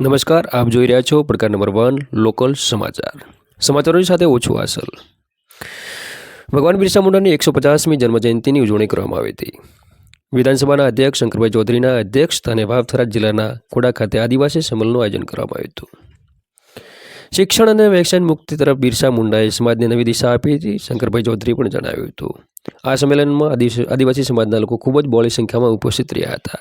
નમસ્કાર, આપ જોઈ રહ્યા છો પ્રકાર નંબર વન, લોકલ સમાચાર. સમાચારોની સાથે ઓછું હાસલ. ભગવાન બિરસા મુંડાની એકસો પચાસમી જન્મજયંતિની ઉજવણી કરવામાં આવી હતી. વિધાનસભાના અધ્યક્ષ શંકરભાઈ ચૌધરીના અધ્યક્ષ સ્થાને વાવથરા જિલ્લાના ખોડા ખાતે આદિવાસી સંમેલનનું આયોજન કરવામાં આવ્યું હતું. શિક્ષણ અને વ્યવસાય મુક્તિ તરફ બિરસા મુંડાએ સમાજને નવી દિશા આપી હતી, શંકરભાઈ ચૌધરી પણ જણાવ્યું હતું. આ સંમેલનમાં આદિ- આદિવાસી સમાજના લોકો ખૂબ જ બહોળી સંખ્યામાં ઉપસ્થિત રહ્યા હતા.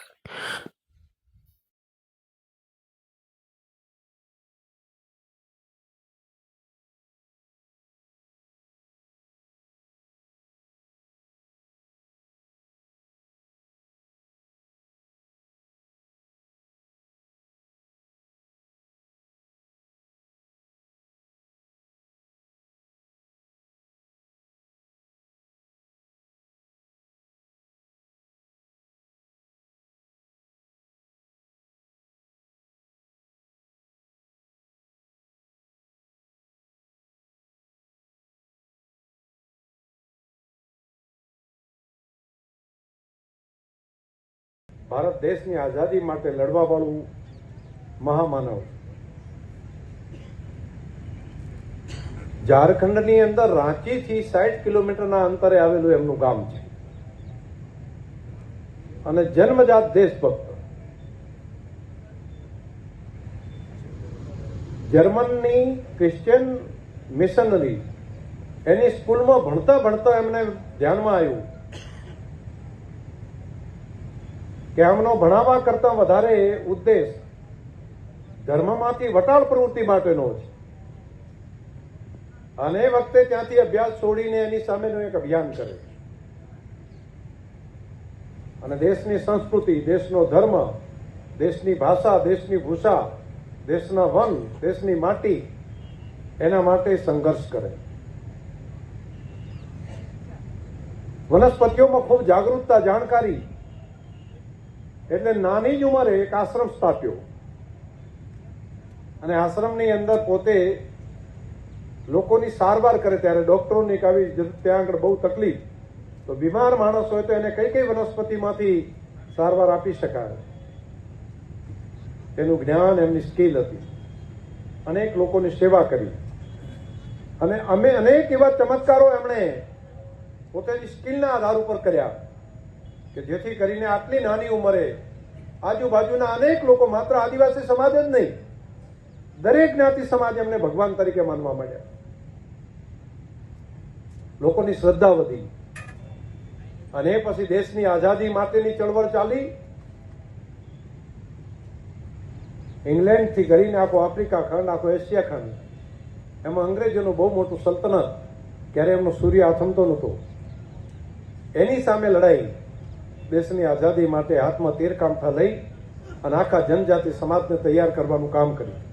ભારત દેશની આઝાદી માટે લડવા વાળું મહામાનવ. ઝારખંડની અંદર રાંચીથી સાઠ કિલોમીટરના અંતરે આવેલું એમનું ગામ છે. અને જન્મજાત દેશભક્ત. જર્મનની ક્રિશ્ચિયન મિશનરી એની સ્કૂલમાં ભણતા ભણતા એમને ધ્યાનમાં આવ્યું. કે ભણાવવા કરતા વધારે ઉદ્દેશ ધર્મમાંથી વટાળ પ્રવૃત્તિ માટેનો છે અને એ વખતે ત્યાંથી અભ્યાસ છોડીને એની સામેનું એક અભિયાન કરે અને દેશની સંસ્કૃતિ, દેશનો ધર્મ, દેશની ભાષા, દેશની ભૂષા, દેશના વન, દેશની માટી, એના માટે સંઘર્ષ કરે. વનસ્પતિઓમાં ખૂબ જાગૃતતા, જાણકારી એટલે નાની જ ઉંમરે એક આશ્રમ સ્થાપ્યો. અને આશ્રમની અંદર પોતે લોકોની સારવાર કરે ત્યારે ડોક્ટરોની આવી ત્યાં આગળ બહુ તકલીફ. તો બીમાર માણસ હોય તો એને કઈ કઈ વનસ્પતિમાંથી સારવાર આપી શકાય? એનું જ્ઞાન, એમની સ્કિલ હતી. અનેક લોકોની સેવા કરી. અને અમે અનેક એવા ચમત્કારો એમણે પોતાની સ્કિલના આધાર ઉપર કર્યા. કે જેથી કરીને આટલી નાની ઉંમરે આજુબાજુના અનેક લોકો માત્ર આદિવાસી સમાજ જ નહીં, દરેક જ્ઞાતિ સમાજ એમને ભગવાન તરીકે માનવા માંડ્યા. લોકોની શ્રદ્ધા વધી. અને પછી દેશની આઝાદી માટેની ચળવળ ચાલી. ઇંગ્લેન્ડથી કરીને આખો આફ્રિકા ખંડ, આખો એશિયા ખંડ. એમાં અંગ્રેજોનું બહુ મોટું સલ્તનત, ક્યારે એમનો સૂર્ય આથમતો નહોતો. એની સામે લડાઈ. દેશની આઝાદી માટે હાથમાં તીરકામઠા લઈ અને આખા જનજાતિ સમાજને તૈયાર કરવાનું કામ કર્યું.